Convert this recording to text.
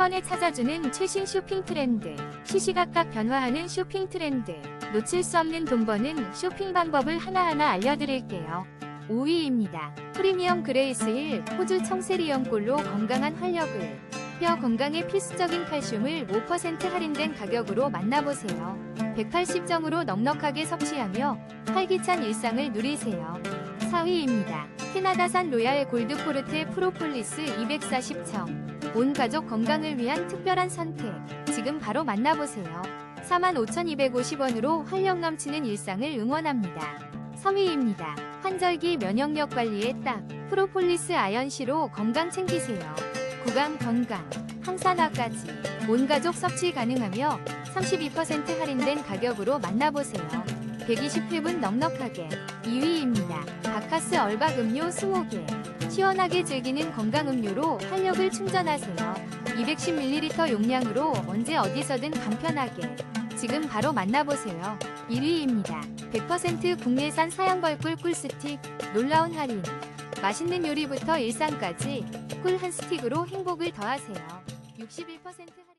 번에 찾아주는 최신 쇼핑 트렌드. 시시각각 변화하는 쇼핑 트렌드. 놓칠 수 없는 돈 버는 쇼핑 방법을 하나하나 알려드릴게요. 5위입니다. 프리미엄 그레이스힐 호주 청세리연골로 건강한 활력을 뼈 건강에 필수적인 칼슘을 5% 할인된 가격으로 만나보세요. 180정으로 넉넉하게 섭취하며 활기찬 일상을 누리세요. 4위입니다. 캐나다산 로얄 골드포르테 프로폴리스 240청. 온 가족 건강을 위한 특별한 선택. 지금 바로 만나보세요. 45,250원으로 활력 넘치는 일상을 응원합니다. 3위입니다. 환절기 면역력 관리에 딱 프로폴리스 아연시로 건강 챙기세요. 구강 건강, 항산화까지 온 가족 섭취 가능하며 32% 할인된 가격으로 만나보세요. 120회분 넉넉하게 2위입니다. 바카스 얼박 음료 20개 시원하게 즐기는 건강 음료로 활력을 충전하세요. 210ml 용량으로 언제 어디서든 간편하게 지금 바로 만나보세요. 1위입니다. 100% 국내산 사양벌꿀 꿀스틱 놀라운 할인 맛있는 요리부터 일상까지 꿀 한 스틱으로 행복을 더하세요. 61%